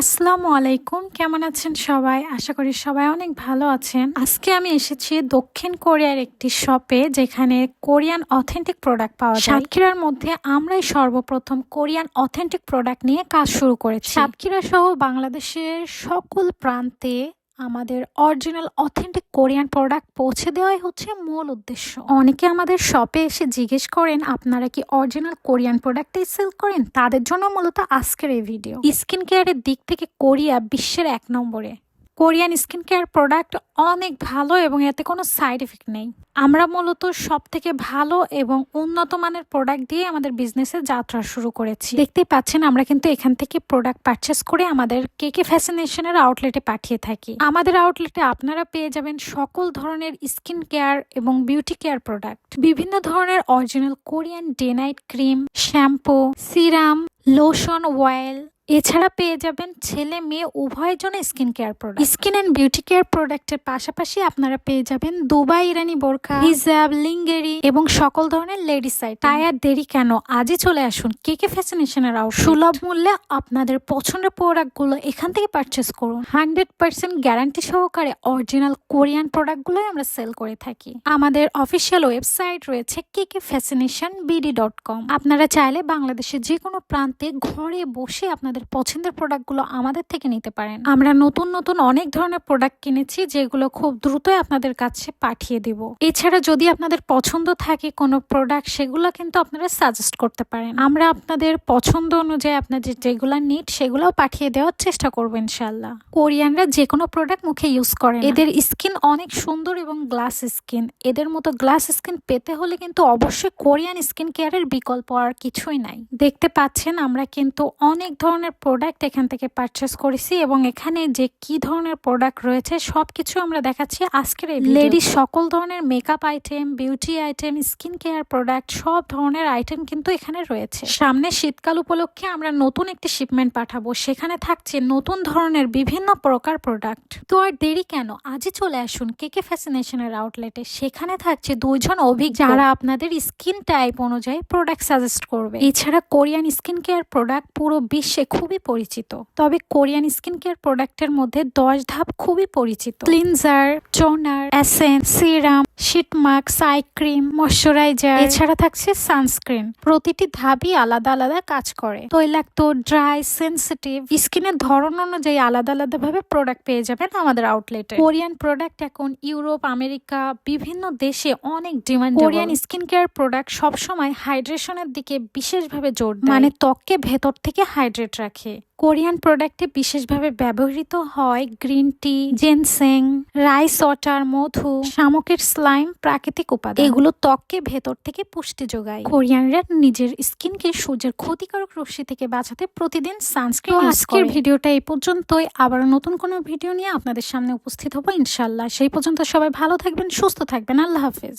আসসালামু আলাইকুম। কেমন আছেন সবাই? আশা করি সবাই অনেক ভালো আছেন। আজকে আমি এসেছি দক্ষিণ কোরিয়ার একটি শপে যেখানে কোরিয়ান অথেন্টিক প্রোডাক্ট পাওয়া যায়। সাতক্ষীরার মধ্যে আমরাই সর্বপ্রথম কোরিয়ান অথেন্টিক প্রোডাক্ট নিয়ে কাজ শুরু করেছি। সাতক্ষীরা সহ বাংলাদেশের সকল প্রান্তে আমাদের অরিজিনাল অথেন্টিক কোরিয়ান প্রোডাক্ট পৌঁছে দেওয়াই হচ্ছে মূল উদ্দেশ্য। অনেকে আমাদের শপে এসে জিজ্ঞেস করেন, আপনারা কি অরিজিনাল কোরিয়ান প্রোডাক্টই সেল করেন? তাদের জন্য মূলত আজকের এই ভিডিও স্কিন কেয়ারের দিক থেকে কোরিয়া বিশ্বের এক নম্বরে। কোরিয়ান স্কিন কেয়ার প্রোডাক্ট অনেক ভালো এবং এতে কোনো সাইড এফেক্ট নেই। আমরা মূলত সব থেকে ভালো এবং উন্নত মানের প্রোডাক্ট দিয়ে আমাদের বিজনেসের যাত্রা শুরু করেছি। দেখতেই পাচ্ছেন, আমরা কিন্তু এখান থেকে প্রোডাক্ট পারচেস করে আমাদের কেকে ফ্যাসিনেশনের আউটলেটে পাঠিয়ে থাকি। আমাদের আউটলেটে আপনারা পেয়ে যাবেন সকল ধরনের স্কিন কেয়ার এবং বিউটি কেয়ার প্রোডাক্ট। বিভিন্ন ধরনের original Korean day night cream, shampoo, serum, lotion, oil এছাড়া পেয়ে যাবেন ছেলে, মেয়ে, উভয়ের জন্য skin care product skin and beauty care প্রোডাক্টের পাশাপাশি আপনারা পেয়ে যাবেন দুবাই ইরানি বোরখা, হিজাব, লিঙ্গেরি এবং সকল ধরনের লেডিস সাইট তাই আর দেরি কেন? আজই চলে আসুন কে কে ফ্যাশনেশনের আউট সুলভ মূল্যে আপনাদের পছন্দের প্রোডাক্টগুলো এখান থেকে পারচেস করুন। হান্ড্রেড পার্সেন্ট গ্যারান্টি সহকারে অরিজিনাল কোরিয়ান প্রোডাক্টগুলোই আমরা সেল করে থাকি। আমাদের অফিসিয়াল ওয়েবসাইট রয়েছে কে কে ফ্যাশনেশন বিডি ডট কম আপনারা চাইলে বাংলাদেশের যে কোনো প্রান্তে ঘরে বসে আপনাদের পছন্দের প্রোডাক্টগুলো আমাদের থেকে নিতে পারেন। আমরা নতুন নতুন অনেক ধরনের প্রোডাক্ট কিনেছি, যেগুলো খুব দ্রুতই আপনাদের কাছে পাঠিয়ে দিব। এছাড়া যদি আপনাদের পছন্দ থাকে কোনো প্রোডাক্ট সেগুলো কিন্তু আপনারা সাজেস্ট করতে পারেন। আমরা আপনাদের পছন্দ অনুযায়ী আপনাদের যেগুলো নিট সেগুলোও পাঠিয়ে দেওয়ার চেষ্টা করব ইনশাল্লাহ কোরিয়ানরা যে কোনো প্রোডাক্ট মুখে ইউজ করে এদের স্কিন অনেক সুন্দর এবং গ্লাস স্কিন এদের মতো গ্লাস স্কিন পেতে হলে কিন্তু অবশ্যই কোরিয়ান স্কিন কেয়ারের বিকল্প আর কিছুই নাই। দেখতে পাচ্ছেন, আমরা কিন্তু অনেক ধরনের প্রোডাক্ট এখান থেকে পারচেস করেছি এবং এখানে যে কি ধরনের প্রোডাক্ট রয়েছে সবকিছু আমরা দেখাচ্ছি আজকের এই লেডিস সকল ধরনের makeup item beauty item skin care product সব ধরনের আইটেম কিন্তু এখানে রয়েছে। সামনে শীতকাল উপলক্ষে আমরা নতুন একটি শিপমেন্ট পাঠাবো। সেখানে থাকছে নতুন ধরনের বিভিন্ন প্রকার প্রোডাক্ট তো আর দেরি কেন? আজই চলে আসুন কে কে ফ্যাসিনেশনের আউটলেটে সেখানে থাকছে দুইজন অভিজ্ঞ। যারা আপনাদের স্কিন টাইপ অনুযায়ী প্রোডাক্ট সাজেস্ট করবে। এছাড়া কোরিয়ান স্কিন কেয়ার প্রোডাক্ট পুরো বিশ্বে খুবই পরিচিত। তবে কোরিয়ান স্কিন কেয়ার প্রোডাক্টের মধ্যে দশ ধাপ খুবই পরিচিত। Cleanser, toner essence serum sheet সাই ক্রিম, ময়শ্চারাইজার, এছাড়া থাকছে সানস্ক্রিন। প্রতিটি ধাপই আলাদা আলাদা কাজ করে। তৈলাক্ত, ড্রাই, সেন্সিটিভ, স্কিনের ধরন অনুযায়ী আলাদা আলাদা ভাবে প্রোডাক্ট পেয়ে যাবেন আমাদের আউটলেটে। কোরিয়ান প্রোডাক্ট এখন ইউরোপ, আমেরিকা, বিভিন্ন দেশে অনেক demand Korean skin care product সবসময় হাইড্রেশনের দিকে বিশেষভাবে জোর মানে ত্বককে ভেতর থেকে হাইড্রেট রাখে। কোরিয়ান প্রোডাক্টে বিশেষভাবে ব্যবহৃত হয় green tea ginseng rice water মধু শামুকের স্লাইম প্রাকৃতিক উপাদান। এগুলো ত্বককে ভেতর থেকে পুষ্টি যোগায়। কোরিয়ানরা নিজের স্কিনকে সূর্যের ক্ষতিকারক রশ্মি থেকে বাঁচাতে প্রতিদিন সানস্ক্রিন আজকের ভিডিওটা এই পর্যন্তই। আবার নতুন কোনো ভিডিও নিয়ে আপনাদের সামনে উপস্থিত হব ইনশাল্লাহ। সেই পর্যন্ত সবাই ভালো থাকবেন সুস্থ থাকবেন। আল্লাহ হাফেজ।